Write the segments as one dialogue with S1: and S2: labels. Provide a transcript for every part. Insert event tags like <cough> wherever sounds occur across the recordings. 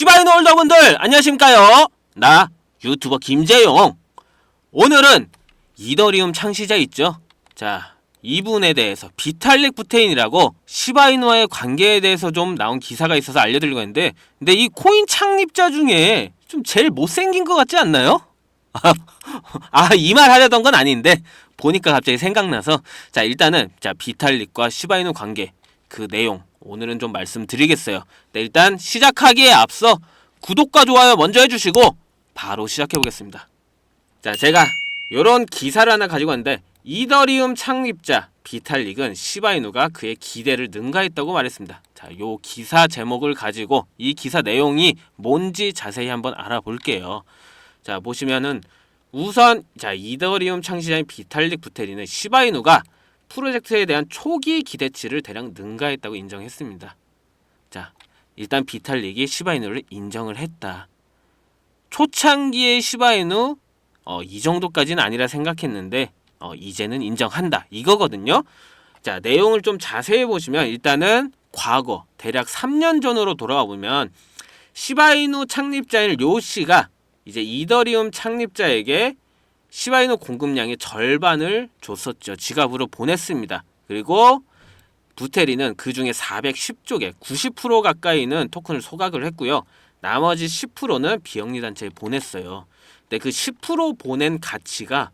S1: 시바이노 홀더분들 안녕하십니까요? 나 유튜버 김재용. 오늘은 이더리움 창시자 있죠? 자, 이분에 대해서 비탈릭 부테인이라고 시바이노와의 관계에 대해서 좀 나온 기사가 있어서 알려드리려고 했는데 근데 이 코인 창립자 중에 좀 제일 못생긴 것 같지 않나요? <laughs> 아, 이 말 하려던 건 아닌데 보니까 갑자기 생각나서 자, 일단은 자, 비탈릭과 시바이노 관계 그 내용 오늘은 좀 말씀드리겠어요. 네, 일단 시작하기에 앞서 구독과 좋아요 먼저 해주시고 바로 시작해 보겠습니다. 자, 제가 요런 기사를 하나 가지고 왔는데 이더리움 창립자 비탈릭은 시바이누가 그의 기대를 능가했다고 말했습니다. 자, 요 기사 제목을 가지고 이 기사 내용이 뭔지 자세히 한번 알아볼게요. 자, 보시면은 우선 자, 이더리움 창시자인 비탈릭 부테리는 시바이누가 프로젝트에 대한 초기 기대치를 대략 능가했다고 인정했습니다. 자, 일단 비탈릭이 시바이누를 인정을 했다. 초창기의 시바이누 어, 이 정도까지는 아니라 생각했는데 어, 이제는 인정한다 이거거든요. 자 내용을 좀 자세히 보시면 일단은 과거 대략 3년 전으로 돌아와 보면 시바이누 창립자인 료 씨가 이제 이더리움 창립자에게 시바이누 공급량의 절반을 줬었죠. 지갑으로 보냈습니다. 그리고 부테리는 그 중에 410쪽에 90% 가까이는 토큰을 소각을 했고요. 나머지 10%는 비영리 단체에 보냈어요. 근데 그 10% 보낸 가치가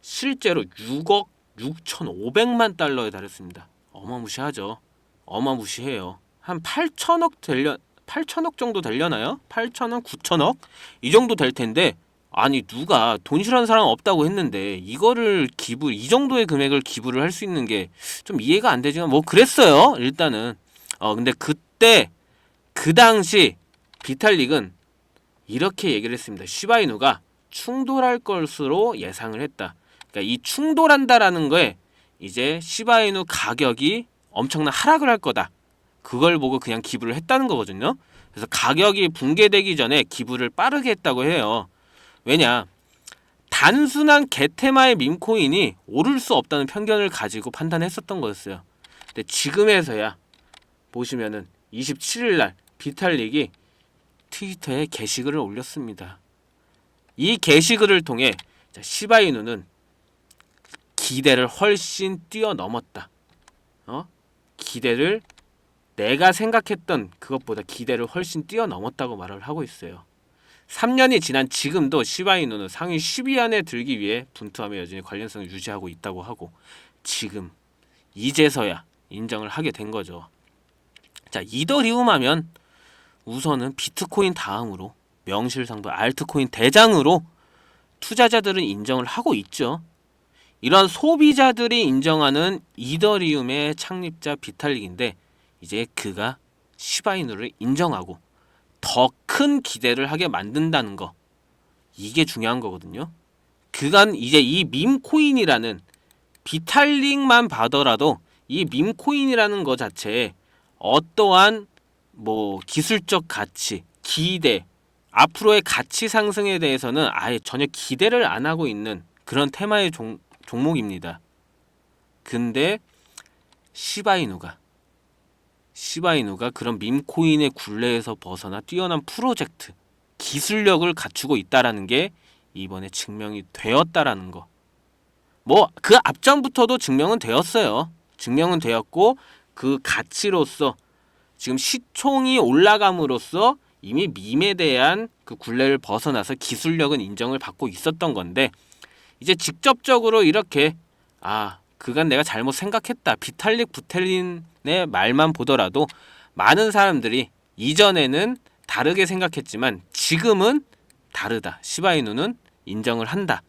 S1: 실제로 6억 6,500만 달러에 달했습니다. 어마무시하죠. 어마무시해요. 한 8천억 되려 8천억 정도 되려나요? 8천억, 9천억 이 정도 될 텐데 아니 누가 돈 싫어하는 사람 없다고 했는데 이거를 기부 이 정도의 금액을 기부를 할 수 있는 게 좀 이해가 안 되지만 뭐 그랬어요. 일단은 어 근데 그때 그 당시 비탈릭은 이렇게 얘기를 했습니다. 시바이누가 충돌할 것으로 예상을 했다. 그러니까 이 충돌한다라는 거에 이제 시바이누 가격이 엄청난 하락을 할 거다. 그걸 보고 그냥 기부를 했다는 거거든요. 그래서 가격이 붕괴되기 전에 기부를 빠르게 했다고 해요. 왜냐? 단순한 게테마의 밈코인이 오를 수 없다는 편견을 가지고 판단했었던 거였어요. 근데 지금에서야 보시면은 27일 날 비탈릭이 트위터에 게시글을 올렸습니다. 이 게시글을 통해 자, 시바이누는 기대를 훨씬 뛰어넘었다. 어? 기대를 내가 생각했던 그것보다 기대를 훨씬 뛰어넘었다고 말을 하고 있어요. 3년이 지난 지금도 시바이누는 상위 10위 안에 들기 위해 분투하며 여전히 관련성을 유지하고 있다고 하고 지금 이제서야 인정을 하게 된 거죠. 자, 이더리움 하면 우선은 비트코인 다음으로 명실상부 알트코인 대장으로 투자자들은 인정을 하고 있죠. 이런 소비자들이 인정하는 이더리움의 창립자 비탈릭인데 이제 그가 시바이누를 인정하고 더 큰 기대를 하게 만든다는 거 이게 중요한 거거든요. 그간 이제 이 밈코인이라는 비탈릭만 봐더라도 이 밈코인이라는 거 자체에 어떠한 뭐 기술적 가치, 기대, 앞으로의 가치 상승에 대해서는 아예 전혀 기대를 안 하고 있는 그런 테마의 종, 종목입니다. 근데 시바이누가 시바이누가 그런 밈코인의 굴레에서 벗어나 뛰어난 프로젝트 기술력을 갖추고 있다라는 게 이번에 증명이 되었다라는 거. 뭐 그 앞전부터도 증명은 되었어요. 증명은 되었고 그 가치로서 지금 시총이 올라감으로써 이미 밈에 대한 그 굴레를 벗어나서 기술력은 인정을 받고 있었던 건데 이제 직접적으로 이렇게 아 그간 내가 잘못 생각했다. 비탈릭 부텔린의 말만 보더라도 많은 사람들이 이전에는 다르게 생각했지만 지금은 다르다. 시바이누는 인정을 한다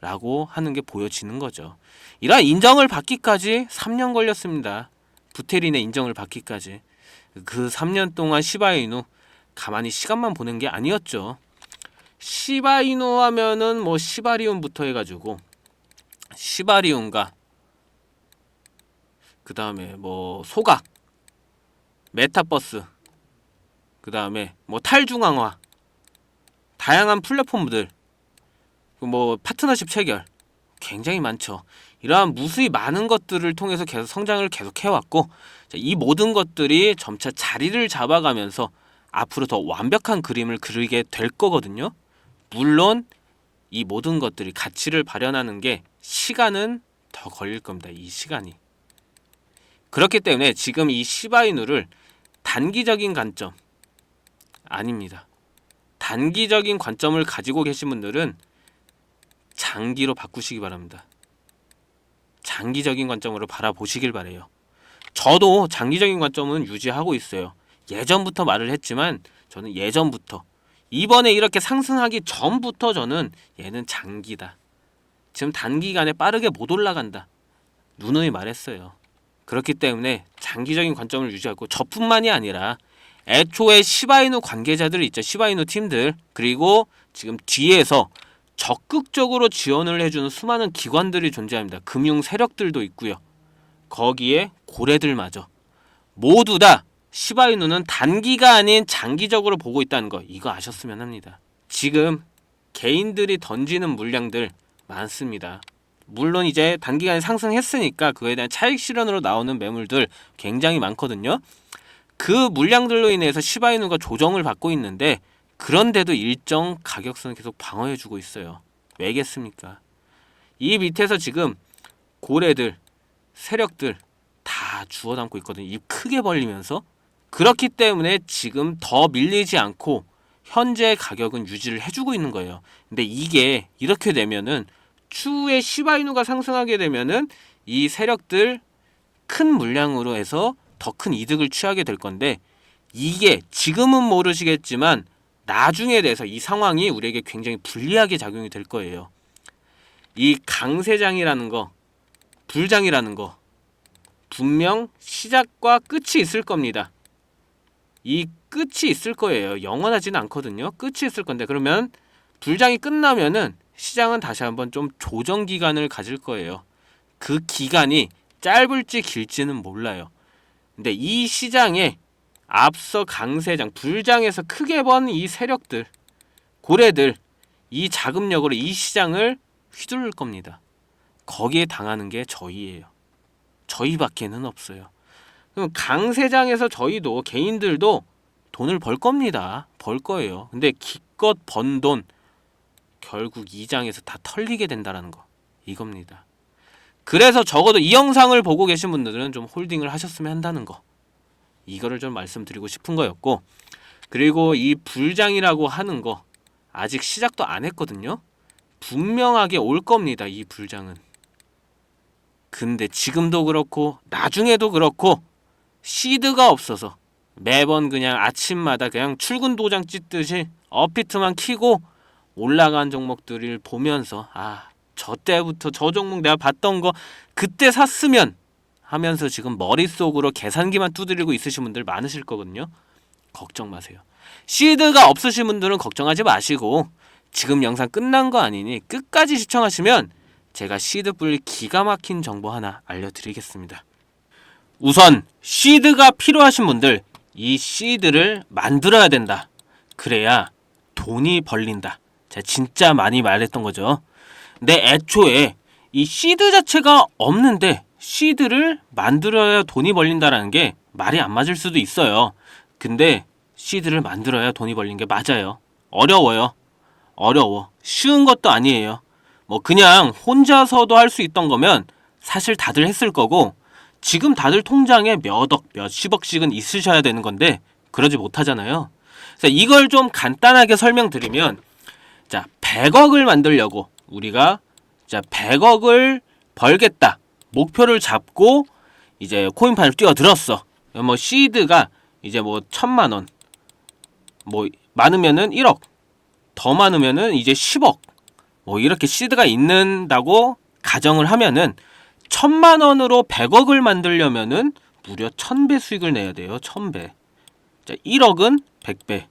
S1: 라고 하는 게 보여지는 거죠. 이러한 인정을 받기까지 3년 걸렸습니다. 부테린의 인정을 받기까지. 그 3년 동안 시바이누 가만히 시간만 보낸 게 아니었죠. 시바이누 하면은 뭐 시바리움부터 해가지고 시바리움과 그 다음에 뭐 소각, 메타버스, 그 다음에 뭐 탈중앙화, 다양한 플랫폼들, 뭐 파트너십 체결 굉장히 많죠. 이러한 무수히 많은 것들을 통해서 계속 성장을 계속 해왔고 이 모든 것들이 점차 자리를 잡아가면서 앞으로 더 완벽한 그림을 그리게 될 거거든요. 물론 이 모든 것들이 가치를 발현하는 게 시간은 더 걸릴 겁니다. 이 시간이. 그렇기 때문에 지금 이 시바이누를 단기적인 관점 아닙니다. 단기적인 관점을 가지고 계신 분들은 장기로 바꾸시기 바랍니다. 장기적인 관점으로 바라보시길 바래요. 저도 장기적인 관점은 유지하고 있어요. 예전부터 말을 했지만 저는 예전부터 이번에 이렇게 상승하기 전부터 저는 얘는 장기다. 지금 단기간에 빠르게 못 올라간다. 누누이 말했어요. 그렇기 때문에 장기적인 관점을 유지하고 저뿐만이 아니라 애초에 시바이누 관계자들 있죠. 시바이누 팀들 그리고 지금 뒤에서 적극적으로 지원을 해주는 수많은 기관들이 존재합니다. 금융 세력들도 있고요. 거기에 고래들마저 모두 다 시바이누는 단기가 아닌 장기적으로 보고 있다는 거 이거 아셨으면 합니다. 지금 개인들이 던지는 물량들 많습니다. 물론 이제 단기간에 상승했으니까 그에 대한 차익 실현으로 나오는 매물들 굉장히 많거든요. 그 물량들로 인해서 시바이누가 조정을 받고 있는데 그런데도 일정 가격선을 계속 방어해 주고 있어요. 왜겠습니까? 이 밑에서 지금 고래들, 세력들 다 주워 담고 있거든요. 입 크게 벌리면서 그렇기 때문에 지금 더 밀리지 않고 현재 가격은 유지를 해주고 있는 거예요. 근데 이게 이렇게 되면은 추후에 시바이누가 상승하게 되면은 이 세력들 큰 물량으로 해서 더 큰 이득을 취하게 될 건데 이게 지금은 모르시겠지만 나중에 돼서 이 상황이 우리에게 굉장히 불리하게 작용이 될 거예요. 이 강세장이라는 거, 불장이라는 거 분명 시작과 끝이 있을 겁니다. 이 끝이 있을 거예요. 영원하지는 않거든요. 끝이 있을 건데 그러면 불장이 끝나면은 시장은 다시 한번 좀 조정 기간을 가질 거예요. 그 기간이 짧을지 길지는 몰라요. 근데 이 시장에 앞서 강세장, 불장에서 크게 번 이 세력들, 고래들, 이 자금력으로 이 시장을 휘두를 겁니다. 거기에 당하는 게 저희예요. 저희밖에는 없어요. 그럼 강세장에서 저희도 개인들도 돈을 벌 겁니다. 벌 거예요. 근데 기껏 번 돈 결국 이 장에서 다 털리게 된다라는 거 이겁니다. 그래서 적어도 이 영상을 보고 계신 분들은 좀 홀딩을 하셨으면 한다는 거 이거를 좀 말씀드리고 싶은 거였고 그리고 이 불장이라고 하는 거 아직 시작도 안 했거든요. 분명하게 올 겁니다. 이 불장은. 근데 지금도 그렇고 나중에도 그렇고 시드가 없어서 매번 그냥 아침마다 그냥 출근 도장 찍듯이 어피트만 키고 올라간 종목들을 보면서 아, 저 때부터 저 종목 내가 봤던 거 그때 샀으면 하면서 지금 머릿속으로 계산기만 두드리고 있으신 분들 많으실 거거든요. 걱정 마세요. 시드가 없으신 분들은 걱정하지 마시고 지금 영상 끝난 거 아니니 끝까지 시청하시면 제가 시드 뿔 기가 막힌 정보 하나 알려드리겠습니다. 우선 시드가 필요하신 분들 이 시드를 만들어야 된다. 그래야 돈이 벌린다. 제가 진짜 많이 말했던 거죠. 근데 애초에 이 시드 자체가 없는데 시드를 만들어야 돈이 벌린다라는 게 말이 안 맞을 수도 있어요. 근데 시드를 만들어야 돈이 벌린 게 맞아요. 어려워요. 어려워. 쉬운 것도 아니에요. 뭐 그냥 혼자서도 할 수 있던 거면 사실 다들 했을 거고 지금 다들 통장에 몇억, 몇십억씩은 있으셔야 되는 건데 그러지 못하잖아요. 그래서 이걸 좀 간단하게 설명드리면 자, 100억을 만들려고 우리가 자, 100억을 벌겠다. 목표를 잡고 이제 코인판을 뛰어들었어. 뭐 시드가 이제 뭐 천만 원, 뭐 많으면은 1억, 더 많으면은 이제 10억, 뭐 이렇게 시드가 있는다고 가정을 하면은 천만 원으로 100억을 만들려면은 무려 1000배 수익을 내야 돼요. 1000배. 자, 1억은 100배.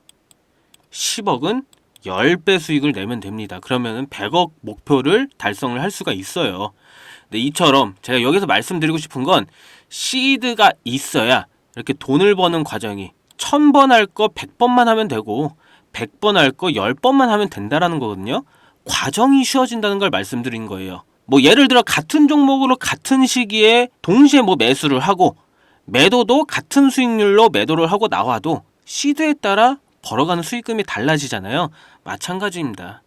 S1: 10억은 10배 수익을 내면 됩니다. 그러면은 100억 목표를 달성을 할 수가 있어요. 근데 이처럼 제가 여기서 말씀드리고 싶은 건 시드가 있어야 이렇게 돈을 버는 과정이 1000번 할 거 100번만 하면 되고 100번 할 거 10번만 하면 된다라는 거거든요. 과정이 쉬워진다는 걸 말씀드린 거예요. 뭐 예를 들어 같은 종목으로 같은 시기에 동시에 뭐 매수를 하고 매도도 같은 수익률로 매도를 하고 나와도 시드에 따라 벌어가는 수익금이 달라지잖아요. 마찬가지입니다.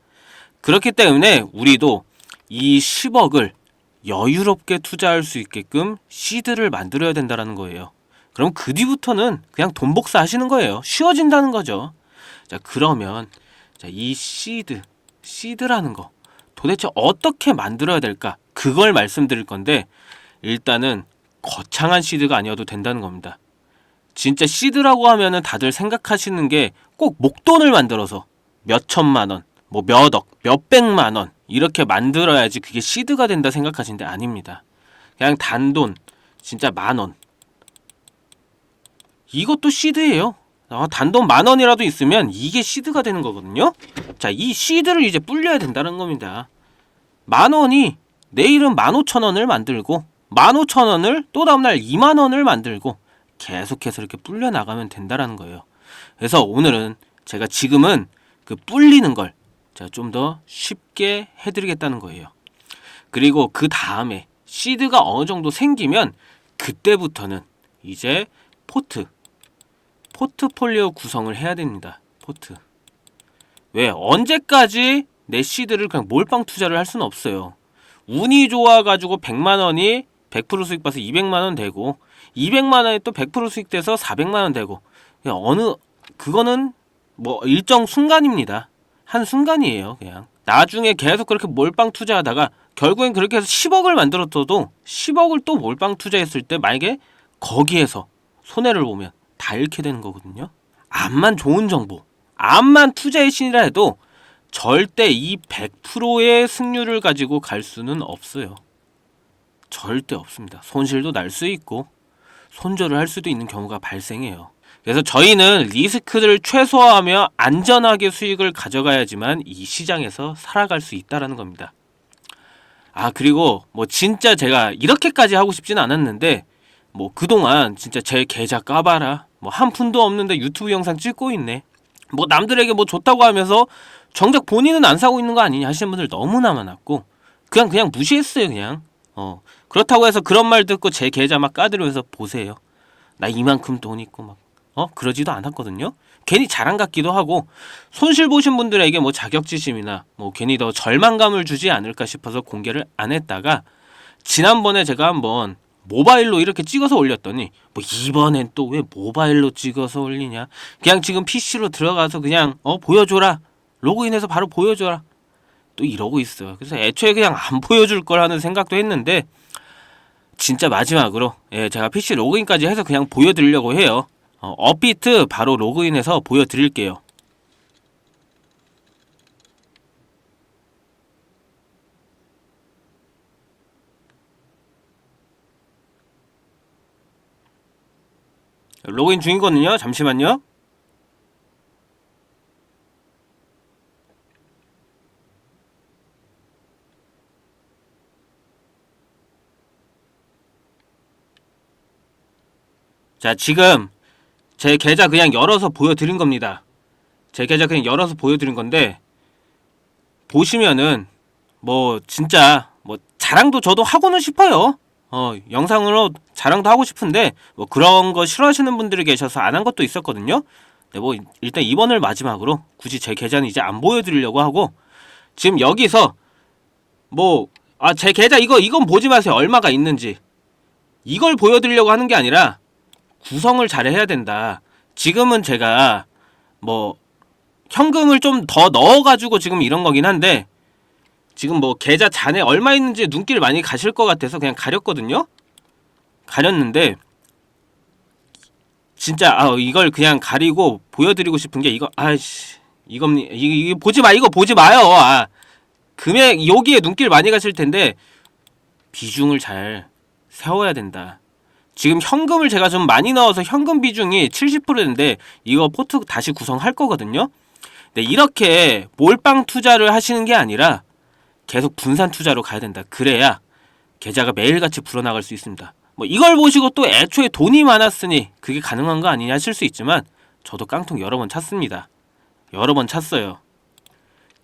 S1: 그렇기 때문에 우리도 이 10억을 여유롭게 투자할 수 있게끔 시드를 만들어야 된다라는 거예요. 그럼 그 뒤부터는 그냥 돈 복사 하시는 거예요. 쉬워진다는 거죠. 자, 그러면 자, 이 시드, 시드라는 거 도대체 어떻게 만들어야 될까? 그걸 말씀드릴 건데 일단은 거창한 시드가 아니어도 된다는 겁니다. 진짜 시드라고 하면은 다들 생각하시는 게 꼭 목돈을 만들어서 몇 천만 원, 뭐 몇 억, 몇 백만 원 이렇게 만들어야지 그게 시드가 된다 생각하시는데 아닙니다. 그냥 단돈 진짜 만 원. 이것도 시드예요. 아, 단돈 만 원이라도 있으면 이게 시드가 되는 거거든요. 자, 이 시드를 이제 불려야 된다는 겁니다. 만 원이 내일은 만 오천 원을 만들고 만 오천 원을 또 다음날 2만 원을 만들고 계속해서 이렇게 불려 나가면 된다라는 거예요. 그래서 오늘은 제가 지금은 그 불리는 걸 제가 좀 더 쉽게 해드리겠다는 거예요. 그리고 그 다음에 시드가 어느 정도 생기면 그때부터는 이제 포트 포트폴리오 구성을 해야 됩니다. 포트 왜 언제까지 내 시드를 그냥 몰빵 투자를 할 수는 없어요. 운이 좋아가지고 100만 원이 100% 수익 봐서 200만 원 되고 200만 원이 또100% 수익 돼서 400만 원 되고 어느 그거는 뭐 일정 순간입니다. 한 순간이에요, 그냥. 나중에 계속 그렇게 몰빵 투자하다가 결국엔 그렇게 해서 10억을 만들었어도 10억을 또 몰빵 투자했을 때 만약에 거기에서 손해를 보면 다 잃게 되는 거거든요. 암만 좋은 정보, 암만 투자의 신이라 해도 절대 이 100%의 승률을 가지고 갈 수는 없어요. 절대 없습니다. 손실도 날 수 있고 손절을 할 수도 있는 경우가 발생해요. 그래서 저희는 리스크를 최소화하며 안전하게 수익을 가져가야지만 이 시장에서 살아갈 수 있다라는 겁니다. 아 그리고 뭐 진짜 제가 이렇게까지 하고 싶진 않았는데 뭐 그동안 진짜 제 계좌 까봐라 뭐 한 푼도 없는데 유튜브 영상 찍고 있네 뭐 남들에게 뭐 좋다고 하면서 정작 본인은 안 사고 있는 거 아니냐 하시는 분들 너무나 많았고 그냥 그냥 무시했어요 그냥 어 그렇다고 해서 그런 말 듣고 제 계좌 막 까들면서 보세요. 나 이만큼 돈 있고 막 어? 그러지도 않았거든요? 괜히 자랑 같기도 하고 손실 보신 분들에게 뭐 자격지심이나 뭐 괜히 더 절망감을 주지 않을까 싶어서 공개를 안 했다가 지난번에 제가 한번 모바일로 이렇게 찍어서 올렸더니 뭐 이번엔 또 왜 모바일로 찍어서 올리냐? 그냥 지금 PC로 들어가서 그냥 어 보여줘라. 로그인해서 바로 보여줘라. 또 이러고 있어요. 그래서 애초에 그냥 안 보여줄 걸 하는 생각도 했는데 진짜 마지막으로 예 제가 PC 로그인까지 해서 그냥 보여드리려고 해요 어, 업비트 바로 로그인해서 보여드릴게요 로그인 중이거든요. 잠시만요. 자, 지금 제 계좌 그냥 열어서 보여드린 겁니다. 제 계좌 그냥 열어서 보여드린 건데 보시면은 뭐 진짜 뭐 자랑도 저도 하고는 싶어요. 어, 영상으로 자랑도 하고 싶은데 뭐 그런 거 싫어하시는 분들이 계셔서 안 한 것도 있었거든요. 네, 뭐 일단 이번을 마지막으로 굳이 제 계좌는 이제 안 보여드리려고 하고 지금 여기서 뭐 아 제 계좌 이거 이건 보지 마세요 얼마가 있는지 이걸 보여드리려고 하는 게 아니라 구성을 잘 해야 된다. 지금은 제가 뭐 현금을 좀 더 넣어가지고 지금 이런 거긴 한데 지금 뭐 계좌 잔에 얼마 있는지 눈길 많이 가실 것 같아서 그냥 가렸거든요. 가렸는데 진짜 아 이걸 그냥 가리고 보여드리고 싶은 게 이거 아이씨 이겁니 이거 보지 마 이거 보지 마요. 아 금액 여기에 눈길 많이 가실 텐데 비중을 잘 세워야 된다. 지금 현금을 제가 좀 많이 넣어서 현금 비중이 70%인데 이거 포트 다시 구성할 거거든요. 네, 이렇게 몰빵 투자를 하시는 게 아니라 계속 분산 투자로 가야 된다. 그래야 계좌가 매일같이 불어나갈 수 있습니다. 뭐 이걸 보시고 또 애초에 돈이 많았으니 그게 가능한 거 아니냐 하실 수 있지만 저도 깡통 여러 번 찼습니다. 여러 번 찼어요.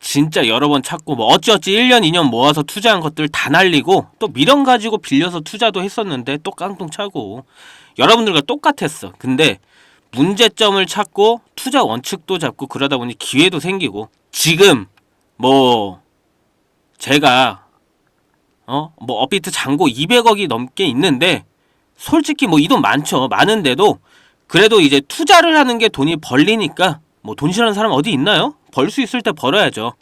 S1: 진짜 여러 번 찾고 뭐 어찌어찌 1년 2년 모아서 투자한 것들 다 날리고 또 미련 가지고 빌려서 투자도 했었는데 또 깡통 차고. 여러분들과 똑같았어. 근데 문제점을 찾고 투자 원칙도 잡고 그러다 보니 기회도 생기고 지금 뭐 제가 어? 뭐 업비트 잔고 200억이 넘게 있는데 솔직히 뭐 이 돈 많죠. 많은데도 그래도 이제 투자를 하는 게 돈이 벌리니까 뭐돈 싫어하는 사람 어디 있나요? 벌 수 있을 때 벌어야죠.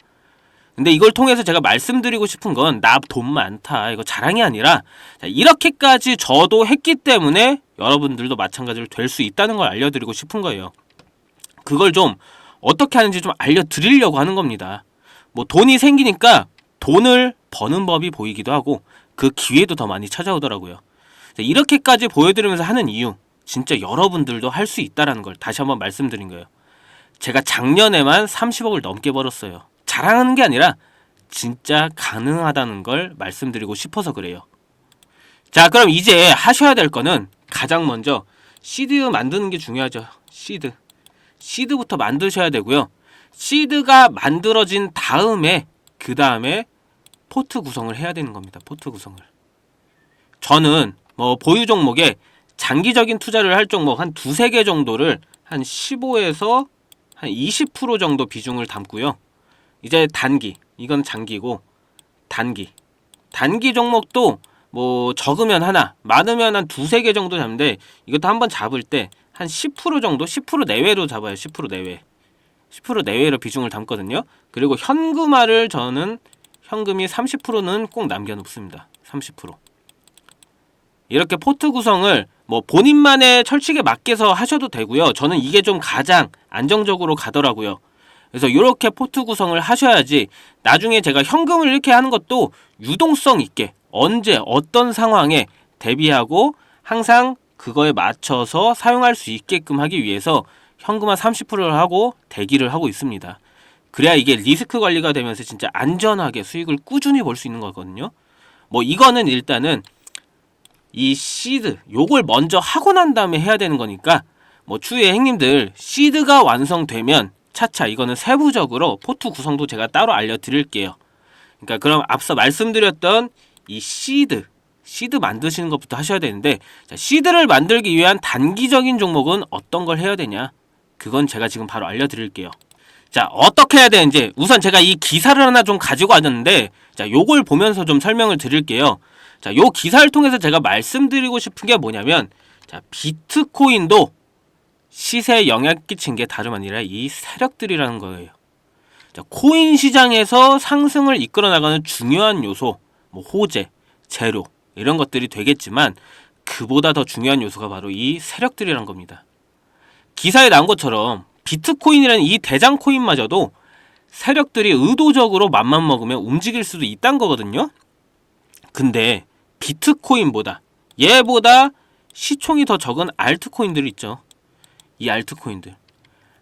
S1: 근데 이걸 통해서 제가 말씀드리고 싶은 건 나 돈 많다 이거 자랑이 아니라 자, 이렇게까지 저도 했기 때문에 여러분들도 마찬가지로 될 수 있다는 걸 알려드리고 싶은 거예요. 그걸 좀 어떻게 하는지 좀 알려드리려고 하는 겁니다. 뭐 돈이 생기니까 돈을 버는 법이 보이기도 하고 그 기회도 더 많이 찾아오더라고요. 자, 이렇게까지 보여드리면서 하는 이유 진짜 여러분들도 할 수 있다라는 걸 다시 한번 말씀드린 거예요. 제가 작년에만 30억을 넘게 벌었어요. 자랑하는 게 아니라 진짜 가능하다는 걸 말씀드리고 싶어서 그래요. 자, 그럼 이제 하셔야 될 거는 가장 먼저 시드 만드는 게 중요하죠. 시드. 시드부터 만드셔야 되고요. 시드가 만들어진 다음에 그 다음에 포트 구성을 해야 되는 겁니다. 포트 구성을. 저는 뭐 보유 종목에 장기적인 투자를 할 종목 한 두세 개 정도를 한 15에서 한 20% 정도 비중을 담고요. 이제 단기, 이건 장기고 단기. 단기 종목도 뭐 적으면 하나, 많으면 한 두세 개 정도 잡는데 이것도 한번 잡을 때 한 10% 정도, 10% 내외로 잡아요. 10% 내외. 10% 내외로 비중을 담거든요. 그리고 현금화를 저는 현금이 30%는 꼭 남겨 놓습니다. 30%. 이렇게 포트 구성을 뭐 본인만의 철칙에 맡겨서 하셔도 되고요. 저는 이게 좀 가장 안정적으로 가더라고요. 그래서 이렇게 포트 구성을 하셔야지 나중에 제가 현금을 이렇게 하는 것도 유동성 있게 언제 어떤 상황에 대비하고 항상 그거에 맞춰서 사용할 수 있게끔 하기 위해서 현금화 30%를 하고 대기를 하고 있습니다. 그래야 이게 리스크 관리가 되면서 진짜 안전하게 수익을 꾸준히 벌수 있는 거거든요. 뭐 이거는 일단은 이 시드 요걸 먼저 하고 난 다음에 해야 되는 거니까 뭐 추후에 행님들 시드가 완성되면 차차 이거는 세부적으로 포트 구성도 제가 따로 알려드릴게요. 그러니까 그럼 앞서 말씀드렸던 이 시드 시드 만드시는 것부터 하셔야 되는데 자, 시드를 만들기 위한 단기적인 종목은 어떤 걸 해야 되냐? 그건 제가 지금 바로 알려드릴게요. 자 어떻게 해야 되는지 우선 제가 이 기사를 하나 좀 가지고 왔는데 자 요걸 보면서 좀 설명을 드릴게요. 자, 요 기사를 통해서 제가 말씀드리고 싶은 게 뭐냐면 자, 비트코인도 시세에 영향 끼친 게 다름 아니라 이 세력들이라는 거예요. 자, 코인 시장에서 상승을 이끌어 나가는 중요한 요소, 뭐 호재, 재료 이런 것들이 되겠지만 그보다 더 중요한 요소가 바로 이 세력들이란 겁니다. 기사에 나온 것처럼 비트코인이라는 이 대장 코인마저도 세력들이 의도적으로 맘만 먹으면 움직일 수도 있다는 거거든요. 근데 비트코인보다 얘보다 시총이 더 적은 알트코인들 있죠. 이 알트코인들.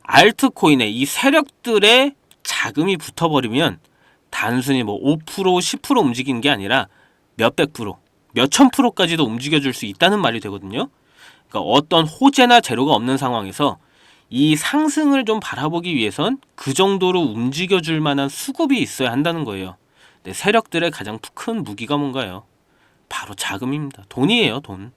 S1: 알트코인에 이 세력들의 자금이 붙어버리면 단순히 뭐 5% 10% 움직이는 게 아니라 몇백 프로, 몇천 프로까지도 움직여줄 수 있다는 말이 되거든요. 그러니까 어떤 호재나 재료가 없는 상황에서 이 상승을 좀 바라보기 위해선 그 정도로 움직여줄 만한 수급이 있어야 한다는 거예요. 네, 세력들의 가장 큰 무기가 뭔가요? 바로 자금입니다. 돈이에요, 돈.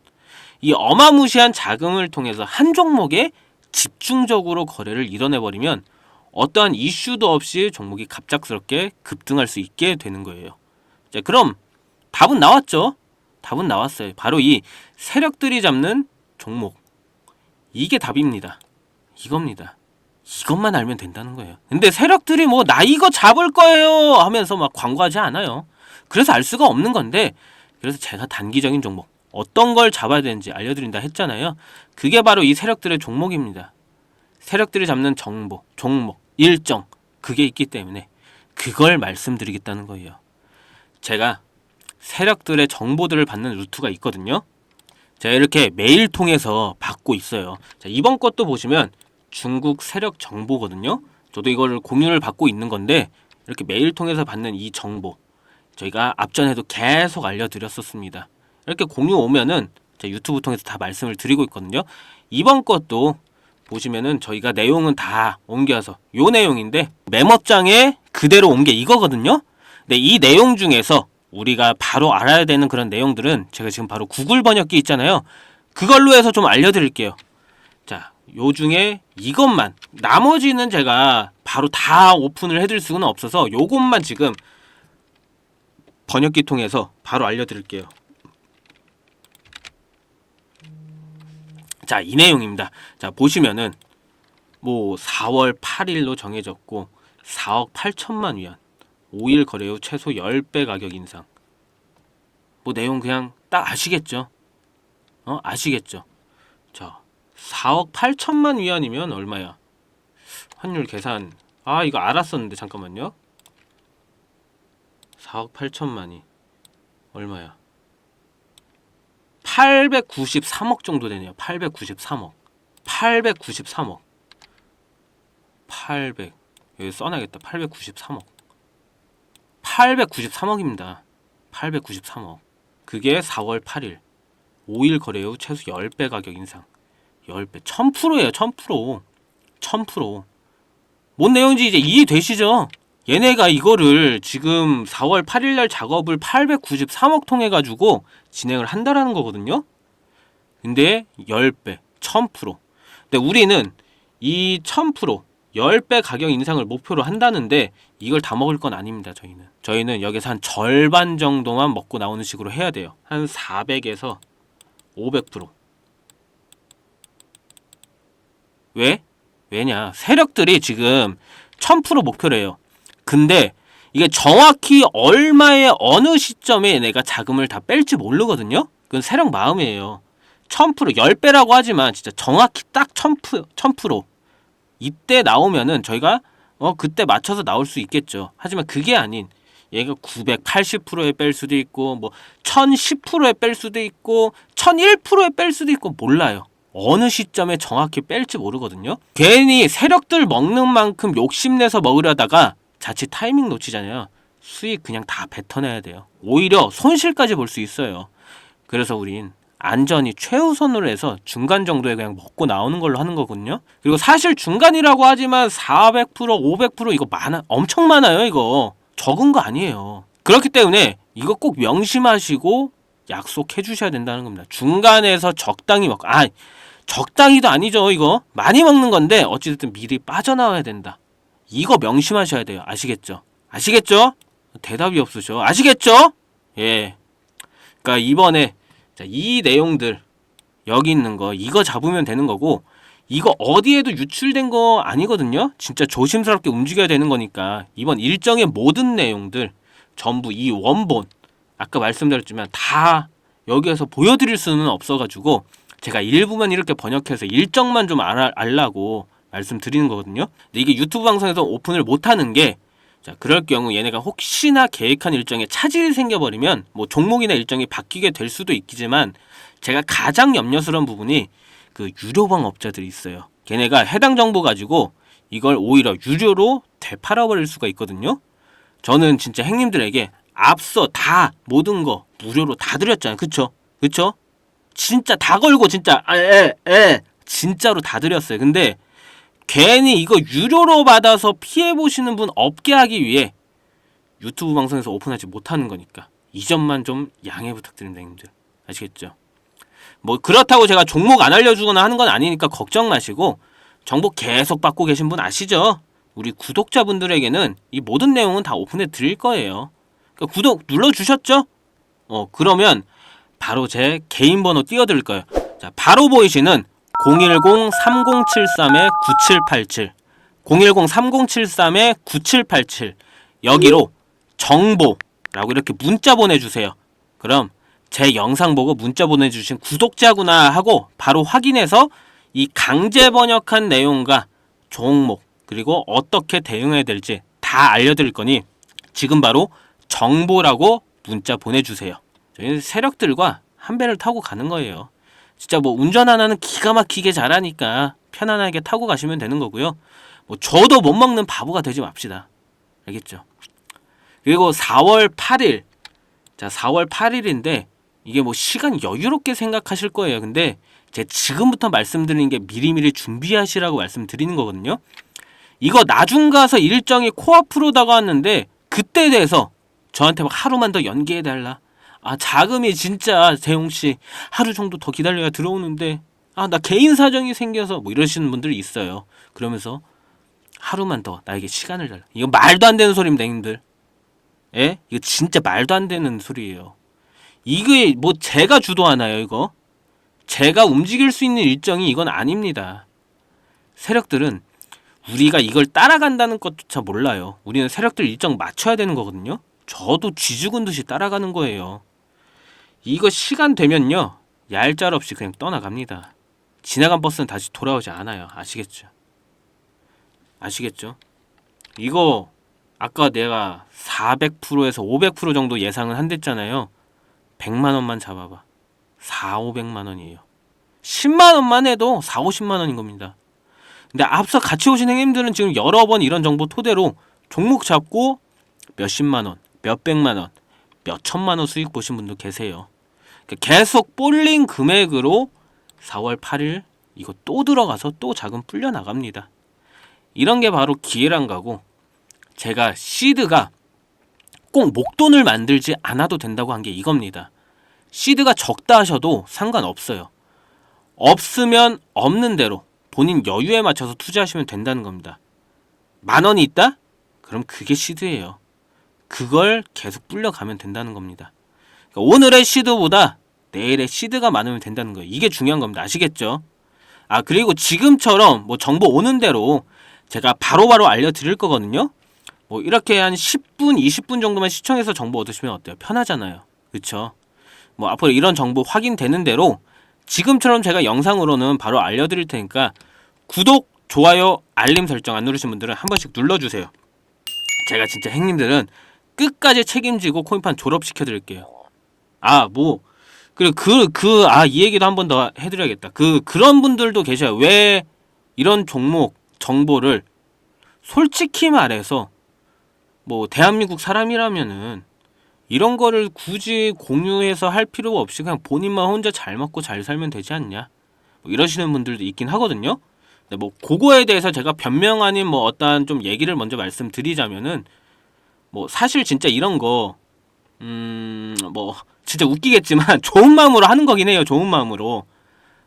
S1: 이 어마무시한 자금을 통해서 한 종목에 집중적으로 거래를 이뤄내버리면 어떠한 이슈도 없이 종목이 갑작스럽게 급등할 수 있게 되는 거예요. 자, 그럼 답은 나왔죠? 답은 나왔어요. 바로 이 세력들이 잡는 종목. 이게 답입니다. 이겁니다. 이것만 알면 된다는 거예요. 근데 세력들이 뭐 나 이거 잡을 거예요 하면서 막 광고하지 않아요. 그래서 알 수가 없는 건데 그래서 제가 단기적인 종목 어떤 걸 잡아야 되는지 알려드린다 했잖아요. 그게 바로 이 세력들의 종목입니다. 세력들이 잡는 정보, 종목, 일정 그게 있기 때문에 그걸 말씀드리겠다는 거예요. 제가 세력들의 정보들을 받는 루트가 있거든요. 제가 이렇게 메일 통해서 받고 있어요. 자, 이번 것도 보시면 중국 세력 정보거든요. 저도 이걸 공유를 받고 있는 건데 이렇게 메일 통해서 받는 이 정보 저희가 앞전에도 계속 알려드렸었습니다. 이렇게 공유 오면은 제 유튜브 통해서 다 말씀을 드리고 있거든요. 이번 것도 보시면은 저희가 내용은 다 옮겨서 요 내용인데 메모장에 그대로 옮겨 이거거든요. 근데 이 내용 중에서 우리가 바로 알아야 되는 그런 내용들은 제가 지금 바로 구글 번역기 있잖아요. 그걸로 해서 좀 알려드릴게요. 자, 요 중에 이것만 나머지는 제가 바로 다 오픈을 해드릴 수는 없어서 요것만 지금 번역기 통해서 바로 알려드릴게요. 자, 이 내용입니다. 자, 보시면은 뭐 4월 8일로 정해졌고 4억 8천만 위안 5일 거래 후 최소 10배 가격 인상. 뭐 내용 그냥 딱 아시겠죠? 어, 아시겠죠? 자, 4억 8천만 위안이면 얼마야? 환율 계산. 아, 이거 알았었는데 잠깐만요. 4억 8천만이 얼마야? 893억 정도 되네요. 893억. 893억. 800. 여기 써놔야겠다. 893억. 893억입니다. 893억. 그게 4월 8일. 5일 거래 후 최소 10배 가격 인상. 10배. 1000%예요. 1000%. 1000%. 뭔 내용인지 이제 이해되시죠? 얘네가 이거를 지금 4월 8일 날 작업을 893억 통 해 가지고 진행을 한다라는 거거든요. 근데 10배, 1000%. 근데 우리는 이 1000%, 10배 가격 인상을 목표로 한다는데 이걸 다 먹을 건 아닙니다, 저희는. 저희는 여기서 한 절반 정도만 먹고 나오는 식으로 해야 돼요. 한 400에서 500%. 왜? 왜냐? 세력들이 지금 1000% 목표래요. 근데 이게 정확히 얼마의 어느 시점에 내가 자금을 다 뺄지 모르거든요. 그건 세력 마음이에요. 1000% 10배라고 하지만 진짜 정확히 딱 1000%, 1000% 이때 나오면은 저희가 어 그때 맞춰서 나올 수 있겠죠. 하지만 그게 아닌 얘가 980%에 뺄 수도 있고 뭐 1010%에 뺄 수도 있고 1001%에 뺄 수도 있고 몰라요. 어느 시점에 정확히 뺄지 모르거든요. 괜히 세력들 먹는 만큼 욕심내서 먹으려다가 자칫 타이밍 놓치잖아요. 수익 그냥 다 뱉어내야 돼요. 오히려 손실까지 볼 수 있어요. 그래서 우린 안전이 최우선으로 해서 중간 정도에 그냥 먹고 나오는 걸로 하는 거거든요. 그리고 사실 중간이라고 하지만 400%, 500% 이거 많아, 엄청 많아요, 이거. 적은 거 아니에요. 그렇기 때문에 이거 꼭 명심하시고 약속해 주셔야 된다는 겁니다. 중간에서 적당히 먹고, 아, 적당히도 아니죠, 이거. 많이 먹는 건데, 어찌됐든 미리 빠져나와야 된다. 이거 명심하셔야 돼요. 아시겠죠? 아시겠죠? 대답이 없으셔. 아시겠죠? 예. 그러니까 이번에 자, 이 내용들 여기 있는 거 이거 잡으면 되는 거고 이거 어디에도 유출된 거 아니거든요. 진짜 조심스럽게 움직여야 되는 거니까 이번 일정의 모든 내용들 전부 이 원본 아까 말씀드렸지만 다 여기에서 보여드릴 수는 없어가지고 제가 일부만 이렇게 번역해서 일정만 좀 알아, 알라고 말씀드리는 거거든요. 근데 이게 유튜브 방송에서 오픈을 못하는 게 자, 그럴 경우 얘네가 혹시나 계획한 일정에 차질이 생겨버리면 뭐 종목이나 일정이 바뀌게 될 수도 있겠지만 제가 가장 염려스러운 부분이 그 유료방 업자들이 있어요. 걔네가 해당 정보 가지고 이걸 오히려 유료로 되팔아버릴 수가 있거든요. 저는 진짜 행님들에게 앞서 다 모든 거 무료로 다 드렸잖아요. 그쵸? 그쵸? 진짜 다 걸고 진짜 아, 에, 에, 진짜로 다 드렸어요. 근데 괜히 이거 유료로 받아서 피해 보시는 분 없게 하기 위해 유튜브 방송에서 오픈하지 못하는 거니까 이 점만 좀 양해 부탁드립니다, 형님들. 아시겠죠? 뭐 그렇다고 제가 종목 안 알려주거나 하는 건 아니니까 걱정 마시고 정보 계속 받고 계신 분 아시죠? 우리 구독자분들에게는 이 모든 내용은 다 오픈해 드릴 거예요. 그러니까 구독 눌러 주셨죠? 어 그러면 바로 제 개인 번호 띄워드릴 거예요. 자 바로 보이시는 010-3073-9787 010-3073-9787 여기로 정보라고 이렇게 문자 보내주세요. 그럼 제 영상 보고 문자 보내주신 구독자구나 하고 바로 확인해서 이 강제 번역한 내용과 종목 그리고 어떻게 대응해야 될지 다 알려드릴 거니 지금 바로 정보라고 문자 보내주세요. 저희는 세력들과 한 배를 타고 가는 거예요. 진짜 뭐 운전 하나는 기가 막히게 잘하니까 편안하게 타고 가시면 되는 거고요. 뭐 저도 못 먹는 바보가 되지 맙시다. 알겠죠? 그리고 4월 8일. 자, 4월 8일인데 이게 뭐 시간 여유롭게 생각하실 거예요. 근데 제 지금부터 말씀드리는 게 미리미리 준비하시라고 말씀드리는 거거든요. 이거 나중 가서 일정이 코앞으로 다가왔는데 그때에 대해서 저한테 막 하루만 더 연기해 달라. 아 자금이 진짜 재용 씨 하루 정도 더 기다려야 들어오는데 아 나 개인 사정이 생겨서 뭐 이러시는 분들이 있어요. 그러면서 하루만 더 나에게 시간을 달라. 이거 말도 안 되는 소리입니다, 형님들. 예? 이거 진짜 말도 안 되는 소리예요. 이게 뭐 제가 주도하나요, 이거? 제가 움직일 수 있는 일정이 이건 아닙니다. 세력들은 우리가 이걸 따라간다는 것조차 몰라요. 우리는 세력들 일정 맞춰야 되는 거거든요. 저도 쥐죽은 듯이 따라가는 거예요. 이거 시간 되면요. 얄짤 없이 그냥 떠나갑니다. 지나간 버스는 다시 돌아오지 않아요. 아시겠죠? 아시겠죠? 이거 아까 내가 400%에서 500% 정도 예상은 한댔잖아요. 100만 원만 잡아봐. 4, 500만 원이에요. 10만 원만 해도 4, 50만 원인 겁니다. 근데 앞서 같이 오신 행님들은 지금 여러 번 이런 정보 토대로 종목 잡고 몇십만 원, 몇백만 원, 몇 천만 원 수익 보신 분도 계세요. 그러니까 계속 볼링 금액으로 4월 8일 이거 또 들어가서 또 자금 불려 나갑니다. 이런 게 바로 기회란 거고 제가 시드가 꼭 목돈을 만들지 않아도 된다고 한 게 이겁니다. 시드가 적다 하셔도 상관없어요. 없으면 없는 대로 본인 여유에 맞춰서 투자하시면 된다는 겁니다. 만 원이 있다? 그럼 그게 시드예요. 그걸 계속 불려가면 된다는 겁니다. 그러니까 오늘의 시드보다 내일의 시드가 많으면 된다는 거예요. 이게 중요한 겁니다. 아시겠죠? 아 그리고 지금처럼 뭐 정보 오는 대로 제가 바로 바로 알려드릴 거거든요. 뭐 이렇게 한 10분, 20분 정도만 시청해서 정보 얻으시면 어때요? 편하잖아요. 그쵸? 뭐 앞으로 이런 정보 확인되는 대로 지금처럼 제가 영상으로는 바로 알려드릴 테니까 구독, 좋아요, 알림 설정 안 누르신 분들은 한 번씩 눌러주세요. 제가 진짜 행님들은 끝까지 책임지고 코인판 졸업시켜 드릴게요. 아, 뭐 그리고 그 그 아 이 얘기도 한 번 더 해 드려야겠다. 그 그런 분들도 계셔요. 왜 이런 종목 정보를 솔직히 말해서 뭐 대한민국 사람이라면은 이런 거를 굳이 공유해서 할 필요가 없이 그냥 본인만 혼자 잘 먹고 잘 살면 되지 않냐? 뭐 이러시는 분들도 있긴 하거든요. 근데 뭐 그거에 대해서 제가 변명 아닌 뭐 어떠한 좀 얘기를 먼저 말씀드리자면은 뭐 사실 진짜 이런 거 음, 뭐, 진짜 웃기겠지만, <laughs> 좋은 마음으로 하는 거긴 해요, 좋은 마음으로.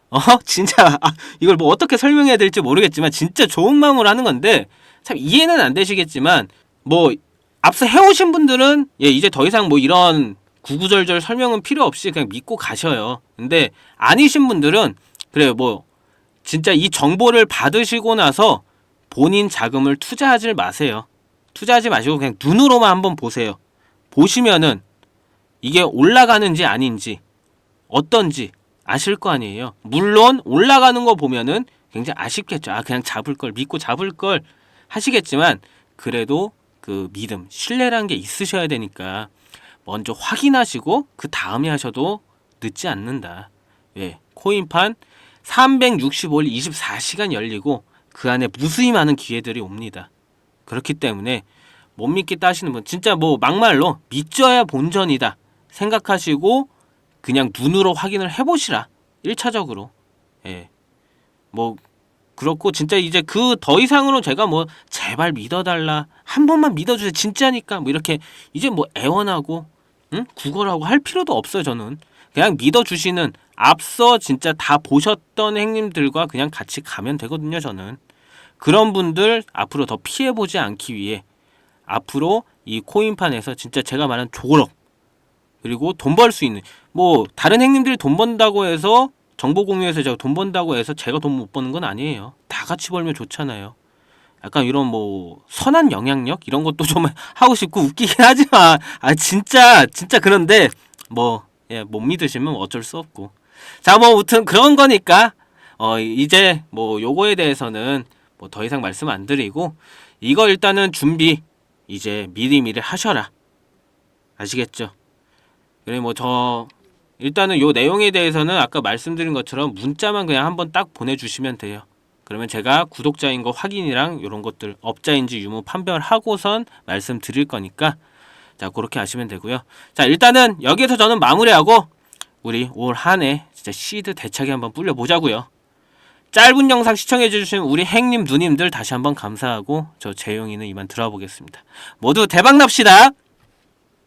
S1: 어? <laughs> 진짜, 아, 이걸 뭐 어떻게 설명해야 될지 모르겠지만, 진짜 좋은 마음으로 하는 건데, 참 이해는 안 되시겠지만, 뭐, 앞서 해오신 분들은, 예, 이제 더 이상 뭐 이런 구구절절 설명은 필요 없이 그냥 믿고 가셔요. 근데, 아니신 분들은, 그래요, 뭐, 진짜 이 정보를 받으시고 나서 본인 자금을 투자하지 마세요. 투자하지 마시고 그냥 눈으로만 한번 보세요. 보시면은 이게 올라가는지 아닌지 어떤지 아실 거 아니에요. 물론 올라가는 거 보면은 굉장히 아쉽겠죠. 아 그냥 잡을 걸 믿고 잡을 걸 하시겠지만 그래도 그 믿음, 신뢰라는 게 있으셔야 되니까 먼저 확인하시고 그 다음에 하셔도 늦지 않는다. 예, 코인판 365일 24시간 열리고 그 안에 무수히 많은 기회들이 옵니다. 그렇기 때문에 못 믿겠다 하시는 분 진짜 뭐 막말로 믿져야 본전이다 생각하시고 그냥 눈으로 확인을 해보시라. 1차적으로. 예. 뭐 그렇고 진짜 이제 그 더 이상으로 제가 뭐 제발 믿어달라 한 번만 믿어주세요. 진짜니까 뭐 이렇게 이제 뭐 애원하고 응? 구걸하고 할 필요도 없어요 저는. 그냥 믿어주시는 앞서 진짜 다 보셨던 행님들과 그냥 같이 가면 되거든요 저는 그런 분들 앞으로 더 피해보지 않기 위해 앞으로 이 코인판에서 진짜 제가 말한 졸업 그리고 돈 벌 수 있는 뭐 다른 행님들이 돈 번다고 해서 정보 공유해서 제가 돈 번다고 해서 제가 돈 못 버는 건 아니에요. 다 같이 벌면 좋잖아요. 약간 이런 뭐 선한 영향력 이런 것도 좀 <laughs> 하고 싶고 웃기긴 하지만 아 진짜 진짜 그런데 뭐 예, 못 믿으시면 어쩔 수 없고 자 뭐 아무튼 그런 거니까 어 이제 뭐 요거에 대해서는 뭐 더 이상 말씀 안 드리고 이거 일단은 준비 이제 미리미리 하셔라. 아시겠죠? 그리고 뭐 저 일단은 요 내용에 대해서는 아까 말씀드린 것처럼 문자만 그냥 한번 딱 보내주시면 돼요. 그러면 제가 구독자인 거 확인이랑 이런 것들 업자인지 유무 판별하고선 말씀드릴 거니까 자 그렇게 하시면 되고요. 자 일단은 여기에서 저는 마무리하고 우리 올 한 해 진짜 시드 대차게 한번 불려 보자고요. 짧은 영상 시청해주신 우리 행님 누님들 다시 한번 감사하고 저 재용이는 이만 들어보겠습니다. 모두 대박 납시다.